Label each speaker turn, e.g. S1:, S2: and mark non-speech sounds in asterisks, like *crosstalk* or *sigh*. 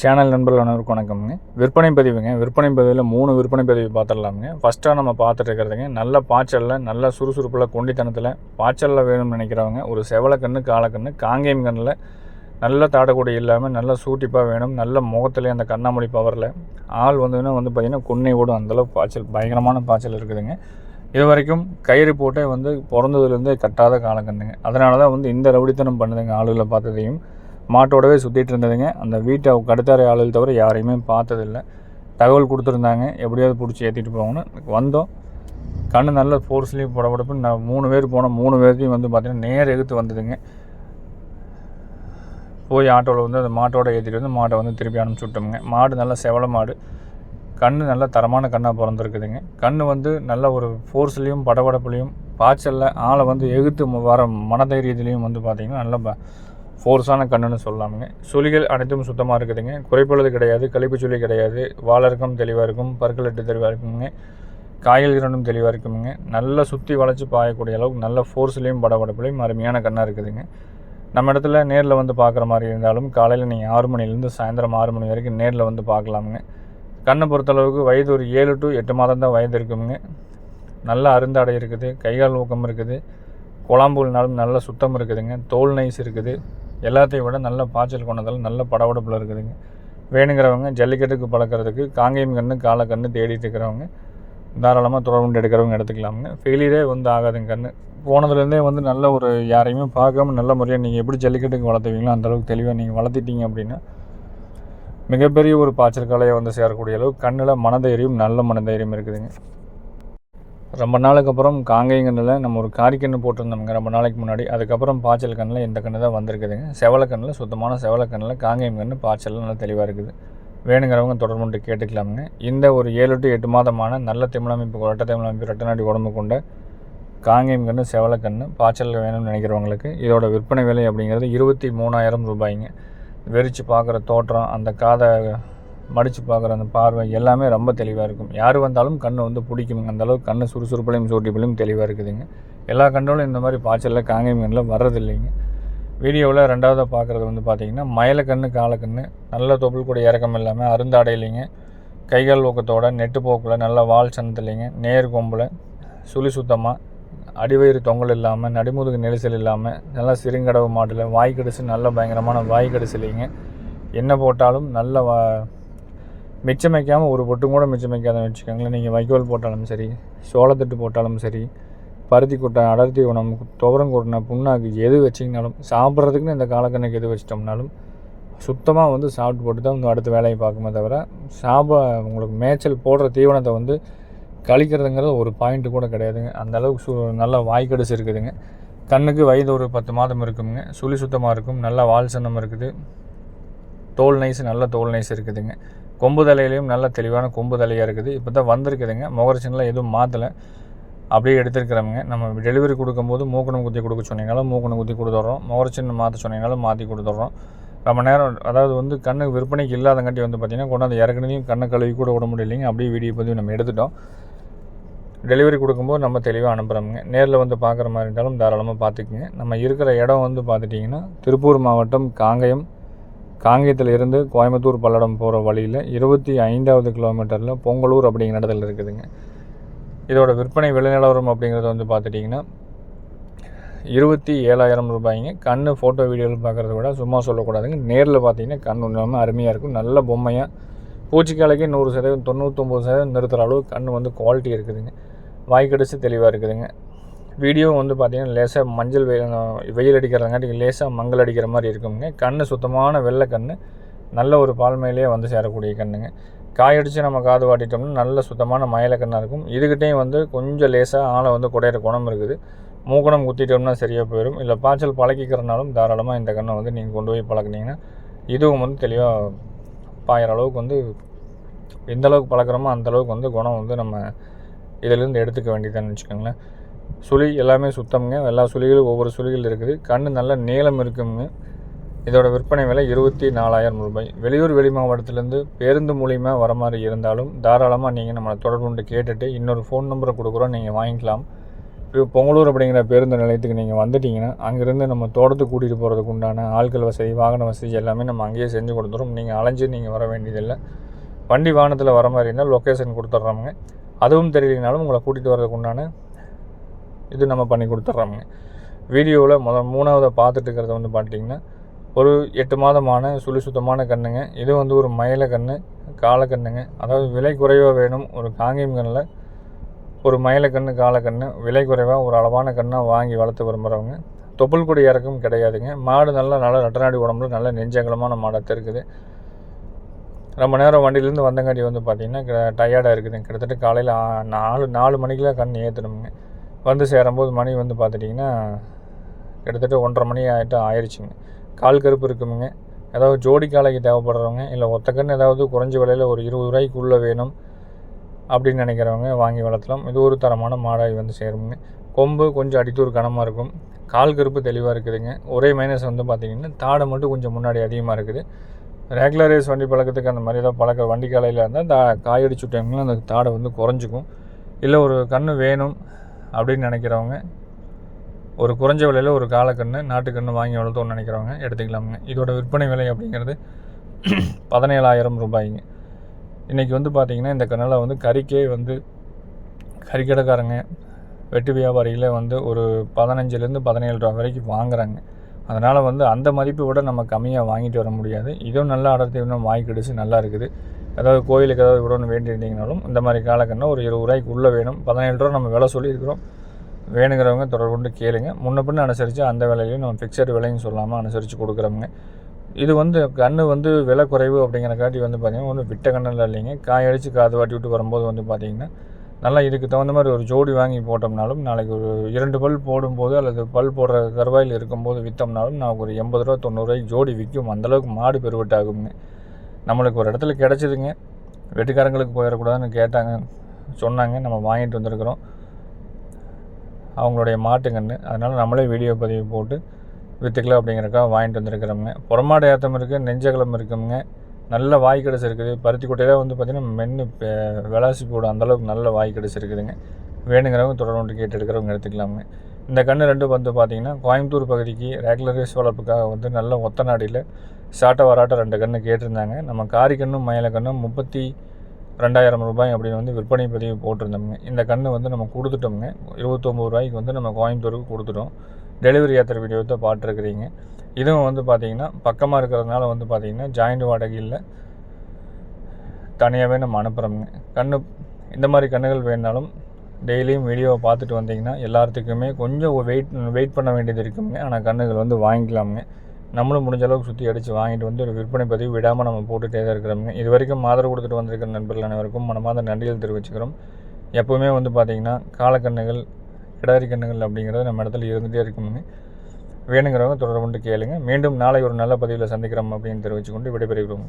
S1: Channel நண்பர்கள் அனைவருக்கும் வணக்கம்ங்க. விற்பனை பதிவுங்க. விற்பனை பதிவில் மூணு விற்பனை பதிவு பார்த்துடலாமுங்க. ஃபஸ்ட்டாக நம்ம பார்த்துட்டு இருக்கிறதுங்க நல்ல பாய்ச்சலில் நல்ல சுறுசுறுப்பில் கொண்டித்தனத்தில் பாய்ச்சலில் வேணும்னு நினைக்கிறவங்க ஒரு செவலக்கண்ணு காலக்கண்ணு காங்கேயம் கண்ணில் நல்ல தாடக்கூடி இல்லாமல் நல்ல சூட்டிப்பாக வேணும் நல்ல முகத்துலேயே அந்த கண்ணாமொழி பவரில் ஆள் வந்ததுன்னா வந்து பார்த்திங்கன்னா குன்னை ஓடும். அந்தளவு பாய்ச்சல் பயங்கரமான பாய்ச்சல் இருக்குதுங்க. இது வரைக்கும் கயிறு போட்டே வந்து பிறந்ததுலேருந்தே கட்டாத காலக்கண்ணுங்க அதனால தான் வந்து இந்த ரவுடித்தனம் பண்ணுதுங்க ஆளுகளை பார்த்ததையும். மாட்டோடவே சுற்றிட்டு இருந்ததுங்க. அந்த வீட்டை கடுத்தாரை ஆளுகள் தவிர யாரையுமே பார்த்ததில்ல. தகவல் கொடுத்துருந்தாங்க. எப்படியாவது பிடிச்சி ஏற்றிட்டு போகணும்னு வந்தோம். கண்ணு நல்ல ஃபோர்ஸ்லேயும் புடப்படப்பு நான் மூணு பேர் போனோம். மூணு பேர்த்தையும் வந்து பார்த்திங்கன்னா நேர் எகுத்து வந்ததுங்க. போய் ஆட்டோவில் வந்து அந்த மாட்டோட ஏற்றிட்டு வந்து மாட்டை வந்து திருப்பி அனுப்பிச்சி விட்டோமுங்க. மாடு நல்ல செவல மாடு. கண் நல்ல தரமான கண்ணாக பிறந்திருக்குதுங்க. கண் வந்து நல்ல ஒரு ஃபோர்ஸ்லேயும் படபடப்புலையும் பாய்ச்சலில் ஆளை வந்து எகுத்து வர மனதைரியத்துலேயும் வந்து பார்த்திங்கன்னா நல்ல ப ஃபோர்ஸான கண்ணுன்னு சொல்லலாமுங்க சுழிகள் அனைத்தும் சுத்தமாக இருக்குதுங்க. குறைப்பொழுது கிடையாது கழிப்பு சுழி கிடையாது. வாழறக்கம் தெளிவாக இருக்கும் பற்களட்டு தெளிவாக இருக்குங்க. காய்கள் இரண்டும் தெளிவாக இருக்குமுங்க நல்லா சுற்றி வளைச்சி பாயக்கூடிய அளவுக்கு நல்ல ஃபோர்ஸ்லேயும் படபடப்புலையும் அருமையான கண்ணாக இருக்குதுங்க. நம்ம இடத்துல நேரில் வந்து பார்க்குற மாதிரி இருந்தாலும் காலையில் நீங்கள் ஆறு மணிலேருந்து சாயந்தரம் ஆறு மணி வரைக்கும் நேரில் வந்து பார்க்கலாமுங்க கண்ணை பொறுத்தளவுக்கு வயது ஒரு ஏழு டு எட்டு மாதம் தான் வயது இருக்குங்க நல்ல அருந்தாடை இருக்குது கைகால் ஊக்கம் இருக்குது. குழம்புனாலும் நல்ல சுத்தம் இருக்குதுங்க. தோல் நைஸ் இருக்குது. எல்லாத்தையும் விட நல்ல பாய்ச்சல் கொண்டதால் நல்ல படபடப்பில் இருக்குதுங்க. வேணுங்கிறவங்க ஜல்லிக்கட்டுக்கு பழக்கிறதுக்கு காங்கேயம் கன்று காலக்கன்று தேடிட்டு இருக்கிறவங்க தாராளமாக தொடர்பு எடுக்கிறவங்க எடுத்துக்கலாமுங்க. ஃபெயிலியரே வந்து ஆகாதுங்க கன்று போனதுலேருந்தே வந்து நல்ல ஒரு யாரையுமே பார்க்காம நல்ல முறையாக நீங்கள் எப்படி ஜல்லிக்கட்டுக்கு வளர்த்துவீங்களோ அந்தளவுக்கு தெளிவாக நீங்கள் வளர்த்திட்டீங்க அப்படின்னா மிகப்பெரிய ஒரு பாய்ச்சல் கலையை வந்து சேரக்கூடிய அளவுக்கு கண்ணில் மனதைரியம் நல்ல மனதைரியம் இருக்குதுங்க. ரொம்ப நாளுக்கு அப்புறம் காங்கைங்கண்ணில் நம்ம ஒரு காரிக்கன்று போட்டிருந்தோம்ங்க ரொம்ப நாளைக்கு முன்னாடி. அதுக்கப்புறம் பாய்ச்சல் கண்ணில் இந்த கன்று தான் வந்திருக்குதுங்க. செவலக்கண்ணில் சுத்தமான செவலக்கண்ணில் காங்கேயம் கன்று பாய்ச்சல் நல்லா தெளிவாக இருக்குது. வேணுங்கிறவங்க தொடர்பு கேட்டுக்கலாமுங்க. இந்த ஒரு ஏழு டு எட்டு மாதமான நல்ல திமிழமைப்பு ரெட்டை திமிழமைப்பு ரெட்டநாடி உடம்பு கொண்ட காங்கேயம் கன்று செவலக்கன்று பாய்ச்சல் வேணும்னு நினைக்கிறவங்களுக்கு இதோட விற்பனை விலை அப்படிங்கிறது இருபத்தி மூணாயிரம் ரூபாய்ங்க. வெறிச்சு பார்க்குற தோற்றம் அந்த காதை மடித்து பார்க்குற அந்த பார்வை எல்லாமே ரொம்ப தெளிவாக இருக்கும். யார் வந்தாலும் கண்ணை வந்து பிடிக்குங்க அந்தளவுக்கு கண்ணை சுறுசுறுப்புலையும் சூட்டிப்பிலையும் தெளிவாக இருக்குதுங்க. எல்லா கண்டோலும் இந்த மாதிரி பாய்ச்சலில் காங்கை மீனில் வர்றதில்லைங்க. வீடியோவில் ரெண்டாவதாக பார்க்குறது வந்து பார்த்திங்கன்னா மயிலக்கண்ணு காலக்கண்ணு நல்ல தொப்புள் கூட இறக்கம் இல்லாமல் அருந்தாடையிலைங்க. கைகால் ஊக்கத்தோட நெட்டு போக்கில் நல்ல வால் சனத்துலைங்க நேர் கொம்பில் சுழி சுத்தமாக அடிவயிறு தொங்கல் இல்லாமல் நடுமுதுகு நெரிசல் இல்லாமல் நல்லா சிறுங்கடவு மாட்டில் வாய் கடிசு நல்ல பயங்கரமான வாய் கடிசலைங்க என்ன போட்டாலும் நல்ல வா மிச்சம் வைக்காமல் ஒரு பொட்டும் கூட மிச்சம் வைக்காத வச்சுக்கோங்களேன். நீங்கள் வைக்கோல் போட்டாலும் சரி சோளத்தட்டு போட்டாலும் சரி பருத்தி கொட்டை அடர்த்தி உணவு துவரம் கொட்டின புண்ணாக்கு எது வச்சிங்கனாலும் சாப்பிட்றதுக்குன்னு இந்த காலக்கணக்கு எது வச்சிட்டோம்னாலும் சுத்தமாக வந்து சாப்பிட்டு போட்டு தான் வந்து அடுத்த வேலையை பார்க்குமே தவிர சாப்ப உங்களுக்கு மேய்ச்சல் போடுற தீவனத்தை வந்து கழிக்கிறதுங்கிறது ஒரு பாயிண்ட்டு கூட கிடையாதுங்க. அந்த அளவுக்கு சு நல்லா வாய்க்கடிச்சு இருக்குதுங்க. கண்ணுக்கு வயது ஒரு பத்து மாதம் இருக்குங்க. சுழி சுத்தமாக இருக்கும். நல்லா வால் சன்னம் இருக்குது. தோல் நைஸ் நல்ல தோல் நைஸ் இருக்குதுங்க. கொம்பு தலையிலையும் நல்ல தெளிவான கொம்பு தலையாக இருக்குது. இப்போ தான் வந்திருக்குதுங்க. முகரச்சின்லாம் எதுவும் மாற்றலை அப்படியே எடுத்துருக்கிறவங்க. நம்ம டெலிவரி கொடுக்கும்போது மூக்கணம் குத்தி கொடுக்க சொன்னீங்களும் மூக்கணம் குத்தி கொடுத்துட்றோம். முகரச்சின்னு மாற்ற சொன்னீங்களும் மாற்றி கொடுத்துட்றோம். ரொம்ப நேரம் அதாவது வந்து கண்ணுக்கு விற்பனைக்கு இல்லாதங்காட்டி வந்து பார்த்திங்கன்னா கொண்டாந்து இறக்குனதையும் கண்ணை கழுவி கூட விட முடியலைங்க. அப்படியே வீடியோ பதிவு நம்ம எடுத்துட்டோம். டெலிவரி கொடுக்கும்போது நம்ம தெளிவாக அனுப்புகிறோமுங்க நேரில் வந்து பார்க்குற மாதிரி இருந்தாலும் தாராளமாக பார்த்துக்குங்க நம்ம இருக்கிற இடம் வந்து பார்த்துட்டிங்கன்னா திருப்பூர் மாவட்டம் காங்கயம் காங்கேயத்தில் இருந்து கோயம்புத்தூர் பல்லடம் போகிற வழியில் இருபத்தி ஐந்தாவது கிலோமீட்டரில் பொங்கலூர் அப்படிங்கிற இடத்துல இருக்குதுங்க. இதோட விற்பனை விலைநிலவரம் அப்படிங்கிறது வந்து பார்த்துட்டிங்கன்னா இருபத்தி ஏழாயிரம் ரூபாய்ங்க. கண் ஃபோட்டோ வீடியோவில் பார்க்குறத விட சும்மா சொல்லக்கூடாதுங்க. நேரில் பார்த்தீங்கன்னா கண் உண்மையாக அருமையாக இருக்கும். நல்ல பொம்மையாக பூச்சிக்காலைக்கு நூறு சதவீதம் தொண்ணூற்றொம்பது சதவீதம் நிறுத்துகிற அளவு கண் வந்து குவாலிட்டி இருக்குதுங்க. வாய்க்கடிச்சு தெளிவாக இருக்குதுங்க. வீடியோ வந்து பார்த்திங்கன்னா லேசாக மஞ்சள் வெயில் வெயில் அடிக்கிறதுங்காட்டி லேசாக மங்கள் அடிக்கிற மாதிரி இருக்குங்க. கண் சுத்தமான வெள்ளை கண் நல்ல ஒரு பால்மையிலேயே வந்து சேரக்கூடிய கண்ணுங்க. காயடித்து நம்ம காது வாட்டிட்டோம்னா நல்ல சுத்தமான மயில கண்ணாக இருக்கும். இதுக்கிட்டேயும் வந்து கொஞ்சம் லேசாக ஆளை வந்து குடையிற குணம் இருக்குது. மூக்கணம் குத்திட்டோம்னா சரியாக போயிடும். இல்லை பாய்ச்சல் பழக்கிக்கிறனாலும் தாராளமாக இந்த கண்ணை வந்து நீங்கள் கொண்டு போய் பழக்கினீங்கன்னா இதுவும் வந்து தெளிவாக பாயிற அளவுக்கு வந்து எந்த அளவுக்கு பழக்கிறோமோ அந்தளவுக்கு வந்து குணம் வந்து நம்ம இதிலேருந்து எடுத்துக்க வேண்டியதான்னு வச்சுக்கோங்களேன். சுழி எல்லாமே சுத்தம்ங்க. எல்லா சுழிகளும் ஒவ்வொரு சுழிகள் இருக்குது. கண் நல்ல நீளம் இருக்குங்க. இதோட விற்பனை விலை இருபத்தி நாலாயிரம் ரூபாய். வெளியூர் வெளி மாவட்டத்திலேருந்து பேருந்து மூலிமா வர மாதிரி இருந்தாலும் தாராளமாக நீங்கள் நம்மளை தொடர்பு கொண்டு கேட்டுட்டு இன்னொரு ஃபோன் நம்பரை கொடுக்குறோம். நீங்கள் வாங்கிக்கலாம். இப்போ பொங்கலூர் அப்படிங்கிற பேருந்து நிலையத்துக்கு நீங்கள் வந்துட்டீங்கன்னா அங்கேருந்து நம்ம தோட்டத்துக்கு கூட்டிகிட்டு போகிறதுக்கு உண்டான ஆட்கள் வசதி வாகன வசதி எல்லாமே நம்ம அங்கேயே செஞ்சு கொடுத்துரும் நீங்கள் அலைஞ்சு நீங்கள் வர வேண்டியதில்லை. வண்டி வாகனத்தில் வர மாதிரி இருந்தால் லொக்கேஷன் கொடுத்துட்றோமுங்க அதுவும் தெரியலனாலும் உங்களை கூட்டிகிட்டு வரதுக்கு உண்டான இது நம்ம பண்ணி கொடுத்துட்றோமுங்க வீடியோவில் முத மூணாவதை பார்த்துட்டு இருக்கிறத வந்து பார்த்தீங்கன்னா ஒரு எட்டு மாதமான சுழி சுத்தமான கண்ணுங்க. இது வந்து ஒரு மயில கன்று காலக்கண்ணுங்க அதாவது விலை குறைவாக வேணும் ஒரு காங்கேயம் கண்ணில். ஒரு மயிலக்கன்று காலக்கன்று விலை குறைவாக ஒரு அளவான கண்ணாக வாங்கி வளர்த்து விரும்புகிறவங்க தொப்புள் கொடி இறக்கும் கிடையாதுங்க. மாடு நல்லா நல்லா ரட்டநாடி உடம்புல நல்ல நெஞ்சகலமான மாடத்தை இருக்குது. ரொம்ப நேரம் வண்டியிலேருந்து வந்தங்காட்டி வந்து பார்த்திங்கன்னா டயர்டாக இருக்குது கிட்டத்தட்ட காலையில் நாலு நாலு மணிக்கெலாம் கண் ஏற்றணுங்க வந்து சேரும்போது மணி வந்து பார்த்துட்டிங்கன்னா கிட்டத்தட்ட ஒன்றரை மணி ஆகிட்டு ஆயிடுச்சுங்க கால் கருப்பு இருக்குமுங்க. ஏதாவது ஜோடி காலைக்கு தேவைப்படுறவங்க இல்லை ஒத்த கன்று ஏதாவது குறைஞ்ச விலையில் ஒரு இருபது ரூபாய்க்குள்ளே வேணும் அப்படின்னு நினைக்கிறவங்க வாங்கி வளர்த்தலாம். இது ஒரு தரமான மாடாய் வந்து சேருமுங்க. கொம்பு கொஞ்சம் அடித்தூர் கனமாக இருக்கும். கால் கருப்பு தெளிவாக இருக்குதுங்க. ஒரே மைனஸ் வந்து பார்த்திங்கன்னா தாடை மட்டும் கொஞ்சம் முன்னாடி அதிகமாக இருக்குது. ரெகுலர் ரேஸ் வண்டி பழக்கத்துக்கு அந்த மாதிரி ஏதாவது பழக்க வண்டி காலையில் இருந்தால் தா காயடிச்சு விட்டாங்கன்னா அந்த தாடை வந்து குறைஞ்சிக்கும். இல்லை ஒரு கன்று வேணும் அப்படின்னு நினைக்கிறவங்க ஒரு குறைஞ்ச விலையில் ஒரு காலக்கன்று நாட்டுக்கன்று வாங்கி வளர்த்தோன்னு நினைக்கிறவங்க எடுத்துக்கலாமுங்க. இதோட விற்பனை விலை அப்படிங்கிறது *clears throat* பதினேழாயிரம் ரூபாய்ங்க. இன்றைக்கி வந்து பார்த்திங்கன்னா இந்த கண்ணில் வந்து கறிக்கே வந்து கறிக்கடைக்காரங்க வெட்டு வியாபாரிகளே வந்து ஒரு பதினஞ்சுலேருந்து பதினேழு ரூபா வரைக்கும் வாங்குறாங்க. அதனால் வந்து அந்த மதிப்பை விட நம்ம கம்மியாக வாங்கிட்டு வர முடியாது. இதுவும் நல்ல அடர்த்தி இன்னும் வாங்கி கிடச்சி நல்லா இருக்குது. ஏதாவது கோயிலுக்கு ஏதாவது விடணும்னு வேண்டியிருந்தீங்கனாலும் இந்த மாதிரி காலக்கண்ணா ஒரு இருபது ரூபாய்க்கு உள்ளே வேணும். பதினேழு ரூபா நம்ம விலை சொல்லியிருக்கிறோம். வேணுங்கிறவங்க தொடர்பு கொண்டு கேளுங்க. முன்ன பின்ன அனுசரித்து அந்த விலையிலையும் நம்ம ஃபிக்ஸட் விலையும் சொல்லாமல் அனுசரித்து கொடுக்குறோங்க இது வந்து கன்று வந்து விலை குறைவு அப்படிங்கிற காட்டி வந்து பார்த்திங்கன்னா ஒன்றும் விட்ட கண்ணில் இல்லைங்க. காய அடித்து காது வாட்டி விட்டு வரும்போது வந்து பார்த்திங்கன்னா நல்லா இதுக்கு தகுந்த மாதிரி ஒரு ஜோடி வாங்கி போட்டோம்னாலும் நாளைக்கு ஒரு இரண்டு பல் போடும்போது அல்லது பல் போடுற தருவாயில் இருக்கும்போது விற்றோம்னாலும் நான் ஒரு எண்பது ரூபா தொண்ணூறுரூவாய்க்கு ஜோடி விற்கும். அந்தளவுக்கு மாடு பெருவட்டாகுங்க. நம்மளுக்கு ஒரு இடத்துல கிடச்சிதுங்க. வெட்டுக்காரங்களுக்கு போயிடக்கூடாதுன்னு கேட்டாங்க சொன்னாங்க நம்ம வாங்கிட்டு வந்திருக்கிறோம். அவங்களுடைய மாட்டுங்கன்னு. அதனால் நம்மளே வீடியோ பதிவு போட்டு விற்றுக்கலாம் அப்படிங்கிறக்காக வாங்கிட்டு வந்திருக்கிறோங்க புறமாடு ஏற்றம் இருக்குது நெஞ்சகலம் இருக்குங்க. நல்ல வாய் கிடச்சிருக்குது பருத்தி கொட்டையில் வந்து பார்த்திங்கன்னா மென்று விளாசி போடும் அந்தளவுக்கு நல்ல வாய் கிடச்சிருக்குதுங்க வேணுங்கிறவங்க தொடர்ந்து கேட்டு எடுக்கிறவங்க எடுத்துக்கலாமுங்க. இந்த கன்று ரெண்டும் வந்து பார்த்திங்கன்னா கோயம்புத்தூர் பகுதிக்கு ரெகுலரைஸ் வளர்ப்புக்காக வந்து நல்ல ஒத்த நாடியில் சாட்டை வராட்ட ரெண்டு கன்று கேட்டிருந்தாங்க. நம்ம காரி கண்ணும் மயில கண்ணும் முப்பத்தி ரெண்டாயிரம் ரூபாய் அப்படின்னு வந்து விற்பனை பதிவு போட்டிருந்தோம்ங்க. இந்த கன்று வந்து நம்ம கொடுத்துட்டோம்ங்க. இருபத்தொம்பது ரூபாய்க்கு வந்து நம்ம கோயம்புத்தூருக்கு கொடுத்துட்டோம். டெலிவரி ஏற்றுற வீடியோ தான் பார்த்துருக்குறீங்க. இதுவும் வந்து பார்த்திங்கன்னா பக்கமாக இருக்கிறதுனால வந்து பார்த்திங்கன்னா ஜாயிண்ட் வாடகை இல்லை. தனியாகவே நம்ம அனுப்புகிறோம்ங்க கன்று இந்த மாதிரி கன்றுகள் வேணாலும் டெய்லியும் வீடியோவை பார்த்துட்டு வந்தீங்கன்னா எல்லாத்துக்குமே கொஞ்சம் வெயிட் வெயிட் பண்ண வேண்டியது இருக்குங்க. ஆனால் கன்றுகள் வந்து வாங்கிக்கலாமுங்க. நம்மளும் முடிஞ்ச அளவுக்கு சுற்றி அடித்து வாங்கிட்டு வந்து ஒரு விற்பனை பதிவு விடாமல் நம்ம போட்டுகிட்டே தான் இருக்கிறோம். இது வரைக்கும் ஆதரவு கொடுத்துட்டு வந்திருக்கிற நண்பர்கள் அனைவருக்கும் மனமாத நன்றிகள் தெரிவிச்சுக்கிறோம். எப்போவுமே வந்து பார்த்திங்கன்னா காலக்கண்ணுகள் கிடாரி கண்ணுகள் அப்படிங்கிறது நம்ம இடத்துல இருந்துகிட்டே இருக்குங்க வேணுங்கிறவங்க தொடர்பு கொண்டு கேளுங்க. மீண்டும் நாளை ஒரு நல்ல பதிவில் சந்திக்கிறோம் அப்படின்னு தெரிவித்துக்கொண்டு விடைபெறுகிறோம்.